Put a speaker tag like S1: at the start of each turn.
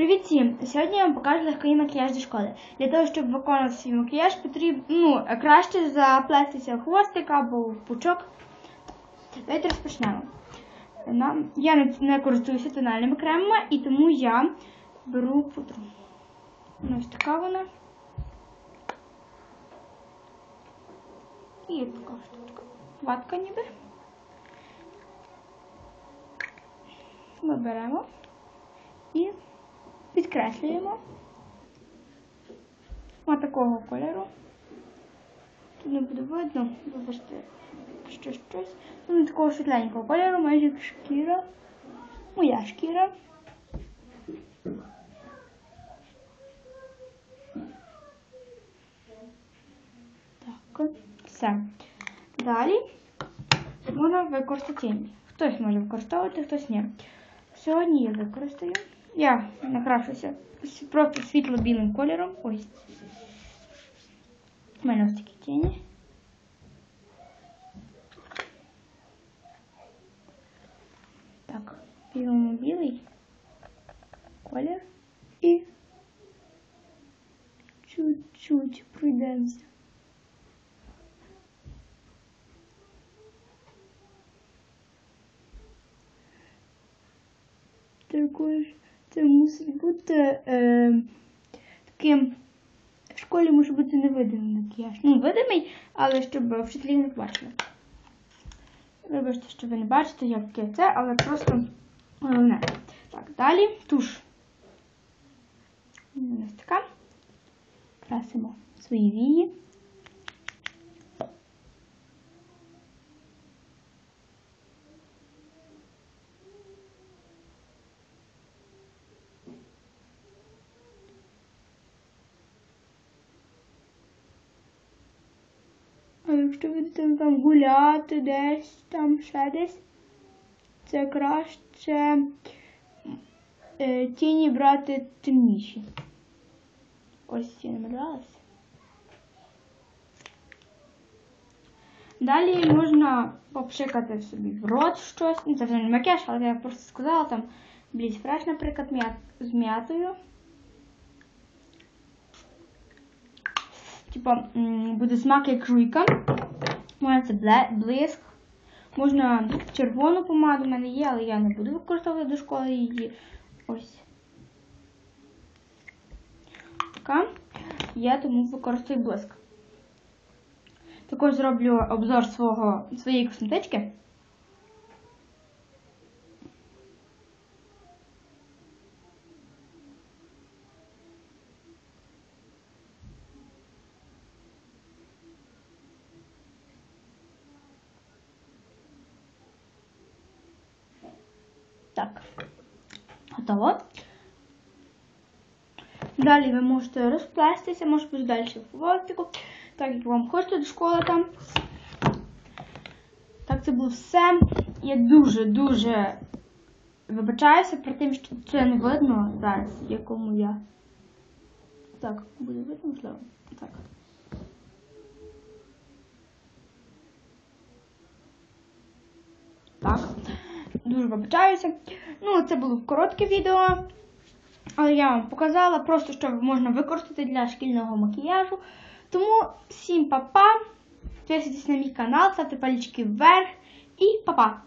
S1: Привіт всім! Сьогодні я вам покажу легкий макіяж до школи. Для того, щоб виконувати свій макіяж, потрібно ну, краще заплестися в хвостик або в пучок. Давайте розпочнемо. Я не, користуюся тональними кремами, і тому я беру пудру. Ну, Ось така вона. І така штучка. Ватка ніби. Ми беремо підкреслюємо ось такого кольору. Тут не буде видно, вибачте, що щось. Ну, такого світленького кольору, майже як шкіра. Моя шкіра. Так, все. Далі можна використати. Хтось може використовувати, хтось ні. Сьогодні я використаю. Я накрашуся просто світло-білим кольором. Ось. У мене ось такі тіні. Так, білому білий колір і чуть-чуть пройдемося. Також це мусить бути е, таким. В школі може бути невидимий макіяж. Ну, видимий, але щоб вчителі не бачили. Вибачте, що ви не бачите, яке це, але просто головне. Так, далі туш. Ось така. Красимо свої вії. Якщо будете там гуляти десь, там ще десь, це краще е, тіні брати темніші. Ось ці намалювалися. Далі можна попшикати собі в рот щось. Ну, це вже не макіяж, але я просто сказала там бліс фреш, наприклад, з м'ятою. Типа буде смак як жуйка. Це блиск. Можна червону помаду, в мене є, але я не буду використовувати до школи її. Ось. Така. Я тому використовую блиск. Також зроблю обзор свого, своєї косметички. Так, готово. Далі ви можете розплестися, може бути далі в хвостику, так як вам хочете до школи там. Так, це було все. Я дуже-дуже вибачаюся про те, що це не видно зараз, якому я. Так, буде видно, можливо? Так. Так. Дуже вибачаюся. Ну, це було коротке відео. Але я вам показала просто, що можна використати для шкільного макіяжу. Тому всім па-па. Підписуйтесь на мій канал, ставте палічки вверх і па-па!